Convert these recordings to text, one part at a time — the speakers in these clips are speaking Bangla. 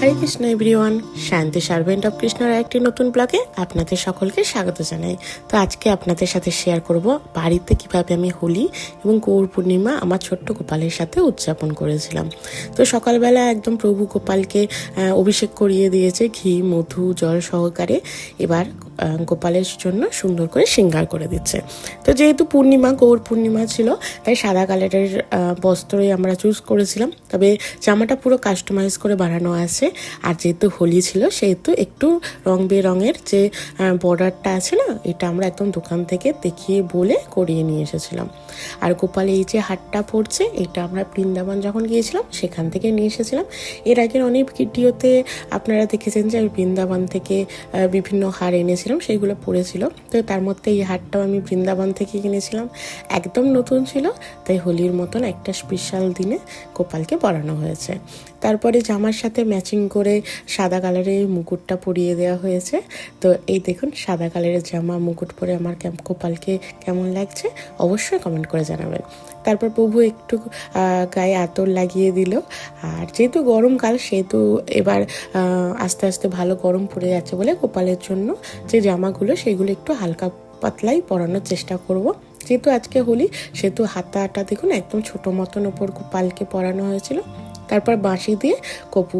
Hare Krishna everyone Shanti servant of কৃষ্ণর একটি নতুন ব্লগে আপনাদের সকলকে স্বাগত জানাই। তো আজকে আপনাদের সাথে শেয়ার করব বাড়িতে কীভাবে আমি হোলি এবং গৌর পূর্ণিমা আমার ছোট্ট গোপালের সাথে উদযাপন করেছিলাম। তো সকালবেলা একদম প্রভু গোপালকে অভিষেক করিয়ে দিয়েছে ঘি, মধু, জল সহকারে। এবার গোপালের জন্য সুন্দর করে শৃঙ্গার করে দিচ্ছে। তো যেহেতু পূর্ণিমা, গৌর পূর্ণিমা ছিল, তাই সাদা কালারের বস্ত্রই আমরা চুজ করেছিলাম। তবে জামাটা পুরো কাস্টমাইজ করে বানানো আছে। আর যেহেতু হোলি ছিল, সেহেতু একটু রং বেরঙের যে বর্ডারটা আছে না, এটা আমরা একদম দোকান থেকে দেখিয়ে বলে করিয়ে নিয়ে এসেছিলাম। আর গোপাল এই যে হাটটা পড়ছে এটা আমরা বৃন্দাবন যখন গিয়েছিলাম, সেখান থেকে নিয়ে এসেছিলাম। এর আগের অনেক ভিডিওতে আপনারা দেখেছেন যে আমি বৃন্দাবন থেকে বিভিন্ন হার এনেছিলাম। সেইগুলো পড়েছিল। তো তার মধ্যে এই হারটাও আমি বৃন্দাবন থেকে কিনেছিলাম। একদম নতুন ছিল, তাই হোলির মতন একটা স্পেশাল দিনে গোপালকে পরানো হয়েছে। তারপরে জামার সাথে ম্যাচিং করে সাদা কালারের মুকুটটা পরিয়ে দেওয়া হয়েছে। তো এই দেখুন, সাদা কালারের জামা, মুকুট পরে আমার গোপালকে কেমন লাগছে, অবশ্যই কমেন্ট করে জানাবেন। তারপর প্রভু একটু গায়ে আতর লাগিয়ে দিল। আর যেহেতু গরমকাল সেহেতু এবার আস্তে আস্তে ভালো গরম পড়ে যাচ্ছে বলে কপালের জন্য যে জামাগুলো, সেগুলো একটু হালকা পাতলাই পরানোর চেষ্টা করব। যেহেতু আজকে হোলি, সেহেতু হাতাটা দেখুন একদম ছোট মতন ওপর গোপালকে পরানো হয়েছিল। তারপর বাঁশি দিয়ে কপু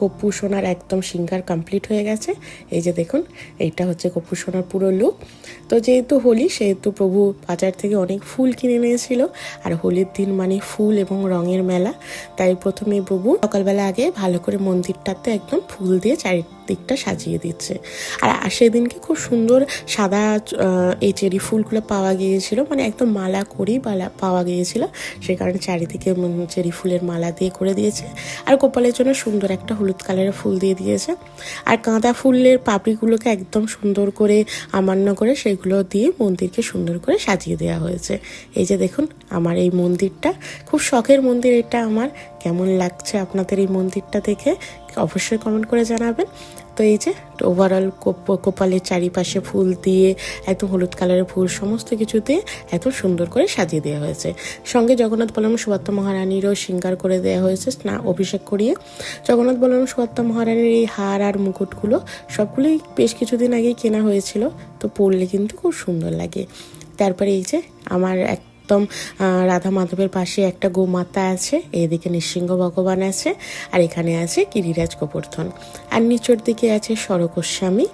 কপু সোনার একদম সিঙ্গার কমপ্লিট হয়ে গেছে। এই যে দেখুন, এইটা হচ্ছে কপু সোনার পুরো লুক তো যেহেতু হোলি, সেহেতু প্রভু বাজার থেকে অনেক ফুল কিনে নিয়েছিল। আর হোলির দিন মানে ফুল এবং রঙের মেলা। তাই প্রথমে প্রভু সকালবেলা আগে ভালো করে মন্দিরটাতে একদম ফুল দিয়ে চারিদিকটা সাজিয়ে দিচ্ছে। আর সেদিনকে খুব সুন্দর সাদা এই চেরি ফুলগুলো পাওয়া গিয়েছিল। মানে একদম মালা করেই পাওয়া গিয়েছিল। সে কারণে চারিদিকে চেরি ফুলের মালা দিয়ে করে দিয়েছে। আর গোপালের জন্য সুন্দর একটা হলুদ কালারের ফুল দিয়ে দিয়েছে। আর গাঁদা ফুলের পাপড়িগুলোকে একদম সুন্দর করে আমান্য করে সেগুলো দিয়ে মন্দিরকে সুন্দর করে সাজিয়ে দেওয়া হয়েছে। এই যে দেখুন, আমার এই মন্দিরটা। খুব শখের মন্দির এটা আমার। কেমন লাগছে আপনাদের এই মন্দিরটা দেখে? অবশ্যই কমেন্ট করে জানাবেন। তো এই যে ওভারঅল কপালের চারিপাশে ফুল দিয়ে, একদম হলুদ কালারের ফুল সমস্ত কিছু দিয়ে এত সুন্দর করে সাজিয়ে দেওয়া হয়েছে। সঙ্গে জগন্নাথ বলরাম সুভাত্তা মহারানীরও শৃঙ্গার করে দেওয়া হয়েছে, স্না, অভিষেক করিয়ে। জগন্নাথ বলরাম সুভাত্তা মহারানীর এই হার আর মুকুটগুলো সবগুলোই বেশ কিছুদিন আগেই কেনা হয়েছিল, তো পরলে কিন্তু খুব সুন্দর লাগে। তারপরে এই যে, আমার একদম রাধা মাধবের পাশে একটা গোমাতা আছে, এদিকে নৃসিংহ ভগবান আছে, আর এখানে আছে গিরিরাজ গোবর্ধন। আর নিচের দিকে আছে সরকোস্বামী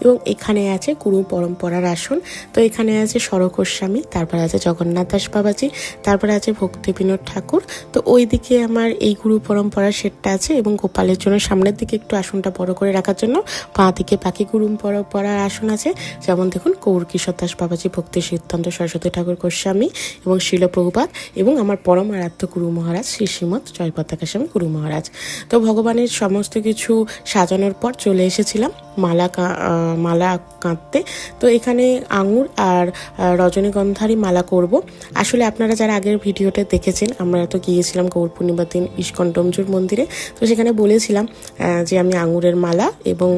এবং এখানে আছে গুরু পরম্পরার আসন। তো এখানে আছে সরকোস্বামী তারপর আছে জগন্নাথ দাস বাবাজি তারপর আছে ভক্তি বিনোদ ঠাকুর। তো ওই দিকে আমার এই গুরু পরম্পরার সেটটা আছে এবং গোপালের জন্য সামনের দিকে একটু আসনটা বড় করে রাখার জন্য বাঁ দিকে বাকি গুরু পরম্পরার আসন আছে। যেমন দেখুন গৌর কিশোর দাস বাবাজি ভক্তি সিদ্ধান্ত সরস্বতী ঠাকুর গোস্বামী এবং শিলপ্রভুপাত এবং আমার পরম আরাধ্য গুরু মহারাজ শ্রী শ্রীমৎ জয় পতাকা গুরু মহারাজ। তো ভগবানের সমস্ত কিছু সাজানোর পর চলে এসেছিলাম মালা কা- আহ, মালা কাঁদতে। তো এখানে আঙুর আর রজনীগন্ধারই মালা করব। আসলে আপনারা যারা আগের ভিডিওটা দেখেছেন, আমরা তো গিয়েছিলাম গৌর পূর্ণিমার দিন ইস্কন ডোমজুর মন্দিরে। তো সেখানে বলেছিলাম যে আমি আঙুরের মালা এবং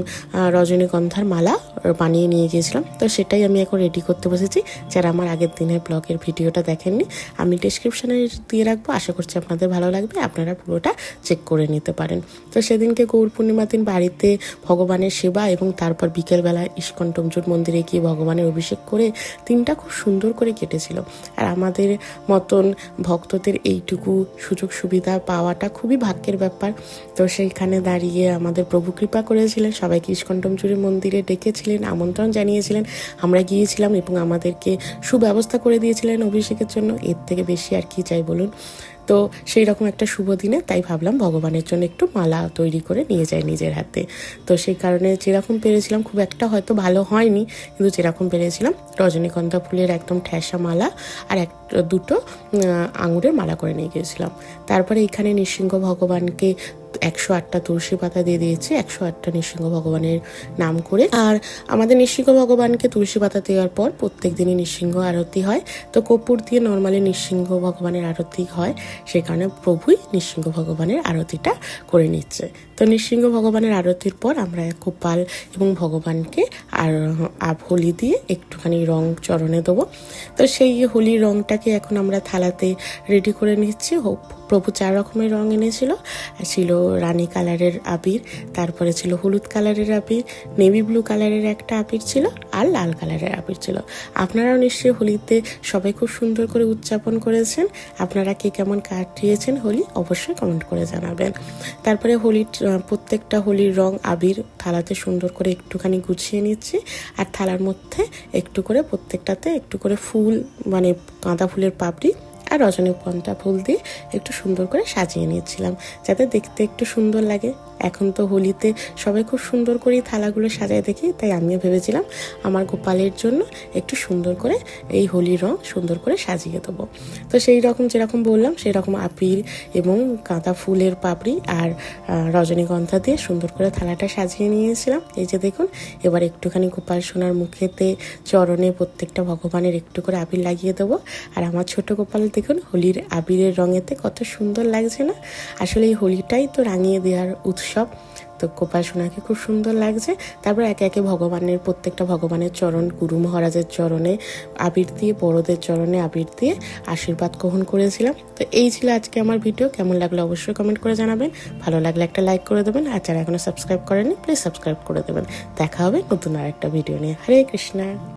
রজনীগন্ধার মালা বানিয়ে নিয়ে গিয়েছিলাম। তো সেটাই আমি এখন রেডি করতে বসেছি। যারা আমার আগের দিনের ব্লগের ভিডিওটা দেখেননি, আমি ডিসক্রিপশানে দিয়ে রাখব। আশা করছি আপনাদের ভালো লাগবে। আপনারা পুরোটা চেক করে নিতে পারেন। তো সেদিনকে গৌর পূর্ণিমার দিন বাড়িতে ভগবানের সেবা এবং তারপর বিকেলবেলা ইস্কন টমজুর মন্দিরে গিয়ে ভগবানের অভিষেক করে দিনটা খুব সুন্দর করে কেটেছিল। আর আমাদের মতন ভক্তদের এইটুকু সুযোগ সুবিধা পাওয়াটা খুবই ভাগ্যের ব্যাপার। তো সেইখানে দাঁড়িয়ে আমাদের প্রভু কৃপা করেছিলেন, সবাইকে ইস্কন টমজুরি মন্দিরে ডেকেছিলেন, আমন্ত্রণ জানিয়েছিলেন। আমরা গিয়েছিলাম এবং আমাদেরকে সুব্যবস্থা করে দিয়েছিলেন অভিষেকের জন্য। এর থেকে বেশি আর কি চাই বলুন? তো সেই রকম একটা শুভ দিনে তাই ভাবলাম ভগবানের জন্য একটু মালা তৈরি করে নিয়ে যাই নিজের হাতে। তো সেই কারণে যেরকম পেরেছিলাম, খুব একটা হয়তো ভালো হয়নি, কিন্তু যেরকম পেরেছিলাম, রজনীগন্ধা ফুলের একদম ঠেসা মালা আর এক, দুটো আঙুরের মালা করে নিয়ে গিয়েছিলাম। তারপরে এখানে নৃসিংহ ভগবানকে একশো আটটা তুলসী পাতা দিয়ে দিয়েছি, একশো আটটা নৃসিংহ ভগবানের নাম করে। আর আমাদের নৃসিংহ ভগবানকে তুলসী পাতা দেওয়ার পর প্রত্যেক দিনই নৃসিংহ আরতি হয়। তো কর্পূর দিয়ে নর্মালি নৃসিংহ ভগবানের আরতি হয় সেই কারণে প্রভুই নৃসিংহ ভগবানের আরতিটা করে নিচ্ছে। তো নৃসিংহ ভগবানের আরতির পর আমরা গোপাল এবং ভগবানকে আর হোলি দিয়ে একটুখানি রং চরণে দেবো। তো সেই হোলির রংটাকে এখন আমরা থালাতে রেডি করে নিচ্ছি। প্রভু চার রকমের রং এনেছিল। ছিল রানী কালারের আবির, তারপরে ছিল হলুদ কালারের আবির, নেভি ব্লু কালারের একটা আবির ছিল আর লাল কালারের আবির ছিল। আপনারাও নিশ্চয়ই হোলিতে সবাই খুব সুন্দর করে উদযাপন করেছেন। আপনারা কে কেমন কাটিয়েছেন হোলি অবশ্যই কমেন্ট করে জানাবেন। তারপরে হোলির প্রত্যেকটা হোলির রং আবির থালাতে সুন্দর করে একটুখানি গুছিয়ে নিচ্ছি আর থালার মধ্যে একটু করে প্রত্যেকটাতে একটু করে ফুল মানে গাঁদা ফুলের পাপড়ি আর রজনীগন্ধা ফুল দিয়ে একটু সুন্দর করে সাজিয়ে নিয়েছিলাম, যাতে দেখতে একটু সুন্দর লাগে। এখন তো হোলিতে সবাই খুব সুন্দর করেই থালাগুলো সাজায় দেখি, তাই আমিও ভেবেছিলাম আমার গোপালের জন্য একটু সুন্দর করে এই হোলির রং সুন্দর করে সাজিয়ে দেবো। তো সেই রকম যেরকম বললাম, সেই রকম আপিল এবং গাঁদা ফুলের পাপড়ি আর রজনীগন্ধা দিয়ে সুন্দর করে থালাটা সাজিয়ে নিয়েছিলাম। এই যে দেখুন, এবার একটুখানি গোপাল সোনার মুখেতে চরণে প্রত্যেকটা ভগবানের একটু করে আবির লাগিয়ে দেবো। আর আমার ছোট গোপাল দেখুন, হোলির আবিরের রঙেতে কত সুন্দর লাগছে না? আসলে এই হোলিটাই তো রাঙিয়ে দেওয়ার উৎসব। তো গোপাল সোনাকে খুব সুন্দর লাগছে। তারপর একে একে ভগবানের, প্রত্যেকটা ভগবানের চরণ, গুরু মহারাজের চরণে, আবির দিয়ে, বড়দের চরণে আবির দিয়ে আশীর্বাদ গ্রহণ করেছিলাম। তো এই ছিল আজকে আমার ভিডিও। কেমন লাগল অবশ্যই কমেন্ট করে জানাবেন। ভালো লাগলে একটা লাইক করে দেবেন। আর যারা এখনও সাবস্ক্রাইব করেনি প্লিজ সাবস্ক্রাইব করে দেবেন। দেখা হবে নতুন আর একটা ভিডিও নিয়ে। হরে কৃষ্ণা।